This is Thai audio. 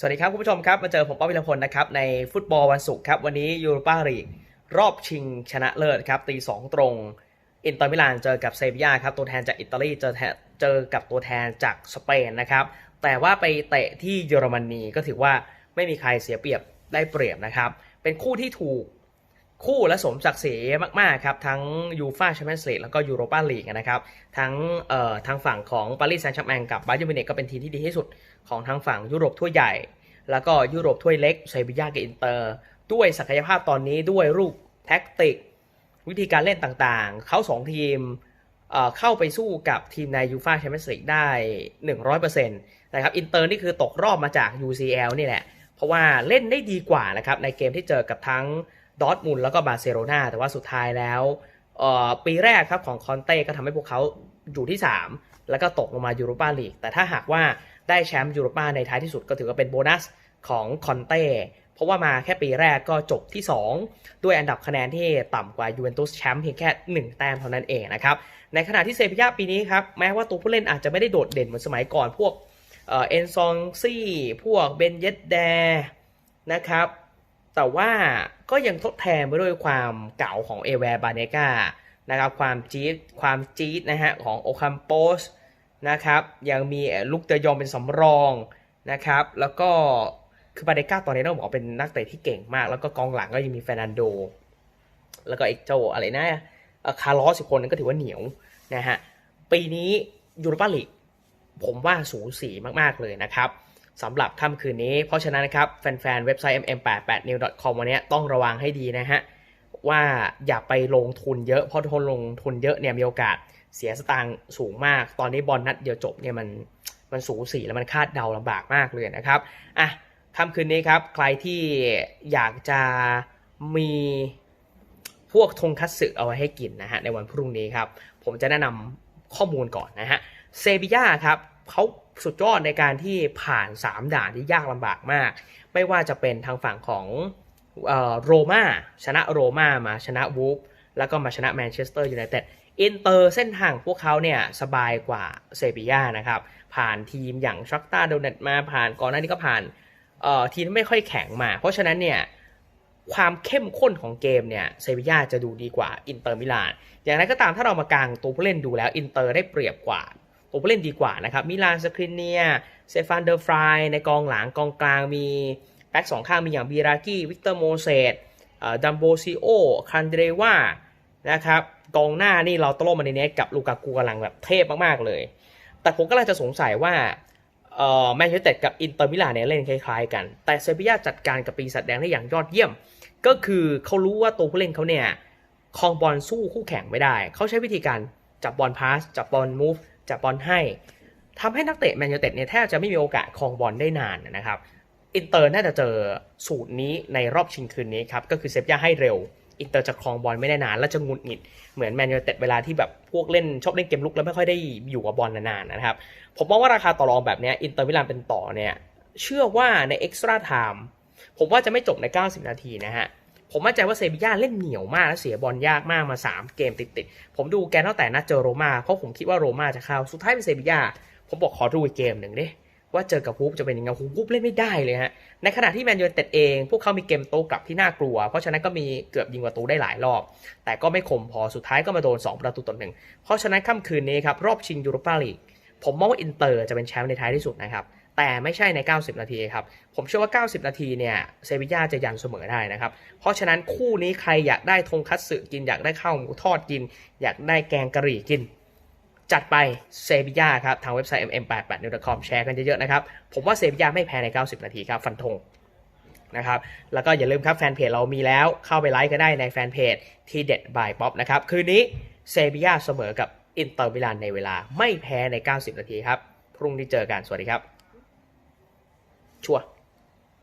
สวัสดีครับคุณผู้ชมครับ มาเจอผมป๊อวิรพลนะครับในฟุตบอลวันศุกร์ครับ วันนี้ยูโรปาลีกรอบชิงชนะเลิศครับตีสองตรง อินเตอร์มิลานเจอกับเซบียาครับ ตัวแทนจากอิตาลีเจอเจอกับตัวแทนจากสเปนนะครับ แต่ว่าไปเตะที่เยอรมนีก็ถือว่าไม่มีใครเสียเปรียบได้เปรียบนะครับ เป็นคู่ที่ถูก คู่และสมศักดิ์ศรีมาก ๆ ครับ ทั้งยูฟาแชมเปี้ยนส์ลีกแล้วก็ยูโรปาลีกนะครับ ทั้งเอ่อทางฝั่งของปารีสแซงต์แชร์แมงกับบาเยิร์นมิวนิกก็เป็นทีมที่ดีที่สุดของทางฝั่งยุโรปทั่วใหญ่ แล้วก็ยุโรปถ้วยเล็กเซบียากับอินเตอร์ ด้วยศักยภาพตอนนี้ด้วยรูปแท็กติก วิธีการเล่นต่างๆ เขาสองทีมเอ่อเข้าไปสู้กับทีมในยูฟาแชมเปี้ยนส์ลีกได้ 100%นะครับอินเตอร์นี่คือตกรอบมาจาก UCL นี่แหละ เพราะว่าเล่นได้ดีกว่านะครับในเกมที่เจอกับทั้ง ดอร์ทมุนแล้วก็บาร์เซโลนาแต่ว่าสุดท้ายแล้วปีแรกครับของคอนเต้ก็ทำให้พวกเขาอยู่ที่ 3 แล้วก็ตกลงมายูโรปาลีกแต่ถ้าหากว่าได้แชมป์ยูโรปาในท้ายที่สุดก็ถือว่าเป็นโบนัสของคอนเต้เพราะว่ามาแค่ปีแรกก็จบที่ 2 ด้วยอันดับคะแนนที่ต่ำกว่ายูเวนตุสแชมป์เพียงแค่ 1 แต้มเท่านั้นเองนะครับ ในขณะที่เซบียาปีนี้ครับ แม้ว่าตัวผู้เล่นอาจจะไม่ได้โดดเด่นเหมือนสมัยก่อน พวกเอ่อ็นซองซี่ พวกเบนเยตแดนะครับ แต่ว่าก็ยังทดแทนไปด้วยความเก่าของเอเวร์บาเนกานะครับความจี๊ดความจี๊ดนะฮะของโอคัมโปสนะครับยังมีลุกเตยองเป็นสำรองนะครับแล้วก็คือบาเนกาตอนนี้ต้องบอกเป็นนักเตะที่เก่งมาก แล้วก็กองหลังก็ยังมีเฟรนันโด แล้วก็เอกโจอะไรนะเอ่อคาร์ลอสอีกคนนึงก็ถือว่าเหนียวนะฮะปีนี้ยูโรปาลีกผมว่าสูสีมาก ๆ เลยนะครับ สำหรับค่ำคืนนี้ เพราะฉะนั้นนะครับแฟนๆ เว็บไซต์ mm88new.com วันนี้ต้องระวังให้ดีนะฮะ ว่าอย่าไปลงทุนเยอะ เพราะทนลงทุนเยอะเนี่ยมีโอกาสเสียสตางค์สูงมาก ตอนนี้บอลนัดเดียวจบเนี่ยมันมันสูสีแล้วมันคาดเดาลำบากมากเลยนะครับอะค่ำคืนนี้ครับ ใครที่อยากจะมีพวกทงคัตสึเอาไว้ให้กินนะฮะในวันพรุ่งนี้ครับ ผมจะแนะนำข้อมูลก่อนนะฮะเซบียาครับเขา สุดยอดในการที่ผ่าน 3 ด่านที่ยากลำบากมาก ไม่ว่าจะเป็นทางฝั่งของโรม่าชนะโรม่ามาชนะวูฟแล้วก็มาชนะแมนเชสเตอร์ยูไนเต็ดอินเตอร์เส้นทางพวกเขาเนี่ยสบายกว่าเซบียานะครับผ่านทีมอย่างชักตาโดเนตมาผ่านก่อนหน้านี้ก็ผ่านทีมที่ไม่ค่อยแข็งมา เพราะฉะนั้นเนี่ยความเข้มข้นของเกมเนี่ยเซบียาจะดูดีกว่าอินเตอร์มิลานอย่างไรก็ตามถ้าเรามากางตัวผู้เล่นดูแล้วอินเตอร์ได้เปรียบกว่า ตัวผู้เล่นดีกว่านะครับมิลานสครินเนียเซฟานเดอร์ฟรายในกองหลังกองกลางมีแบ็กสองข้างมีอย่างบีรากี้วิกเตอร์โมเซตดัมโบซิโอคันเดรวานะครับกองหน้านี่เราตโลมาในเนสกับลูกากูกำลังแบบเทพมาก ๆ เลย แต่ผมก็เลยจะสงสัยว่าแมนเชสเตอร์กับอินเตอร์มิลานเนี่ยเล่นคล้าย ๆ กัน แต่เซบียาจัดการกับปีศาจแดงได้อย่างยอดเยี่ยม ก็คือเขารู้ว่าตัวผู้เล่นเขาเนี่ยคองบอลสู้คู่แข่งไม่ได้ เขาใช้วิธีการจับบอลพาสจับบอลมูฟ จับบอลให้ทำให้นักเตะแมนยูเต็ดเนี่ยแทบจะไม่มีโอกาสครองบอลได้นานนะครับอินเตอร์น่าจะเจอสูตรนี้ในรอบชิงคืนนี้ครับก็คือเซฟย่าให้เร็วอินเตอร์จะครองบอลไม่ได้นาน และจะงุดหงิดเหมือนแมนยูเต็ดเวลาที่แบบพวกเล่นชอบเล่นเกมลุกแล้วไม่ค่อยได้อยู่กับบอลนานๆนะครับ ผมมองว่าราคาต่อรองแบบนี้อินเตอร์มิลานเป็นต่อเนี่ยเชื่อว่าในเอ็กซ์ตร้าไทม์ผมว่าจะไม่จบใน 90 นาทีนะฮะ ผมมั่นใจว่าเซบีย่าเล่นเหนียวมากและเสียบอลยากมากมา 3 เกมติดๆ ผมดูแกตั้งแต่นัดเจอโรมาเพราะผมคิดว่าโรมาจะเข้า สุดท้ายเป็นเซบีย่า ผมบอกขอดูอีกเกมหนึ่งดิว่าเจอกับวูฟจะเป็นยังไงวูฟเล่นไม่ได้เลยฮะ ในขณะที่แมนยูเต็ดเอง พวกเขามีเกมโต้กลับที่น่ากลัว เพราะฉะนั้นก็มีเกือบยิงประตูได้หลายรอบ แต่ก็ไม่คมพอสุดท้ายก็มาโดน 2 ประตูต่อหนึ่งเพราะฉะนั้นค่ำคืนนี้ครับรอบชิงยูโรปาลีกผมมองว่าอินเตอร์จะเป็นแชมป์ในท้ายที่สุดนะครับ แต่ไม่ใช่ใน 90 นาทีครับ ผมเชื่อว่า 90 นาทีเนี่ยเซบีย่าจะยันเสมอได้นะครับ เพราะฉะนั้นคู่นี้ใครอยากได้ทงคัตสึกินอยากได้ข้าวหมูทอดกิน อยากได้แกงกะหรี่กิน จัดไปเซบีย่าครับ ทางเว็บไซต์ mm88new.com แชร์กันเยอะๆนะครับ ผมว่าเซบีย่าไม่แพ้ใน 90 นาทีครับ ฟันธงนะครับแล้วก็อย่าลืมครับแฟนเพจเรามีแล้วเข้าไปไลค์กันได้ในแฟนเพจทีเด็ดบายป๊อปนะครับคืนนี้เซบีย่าเสมอกับอินเตอร์มิลานในเวลาไม่แพ้ใน 90 นาทีครับพรุ่งนี้เจอกันสวัสดีครับ ชัวร์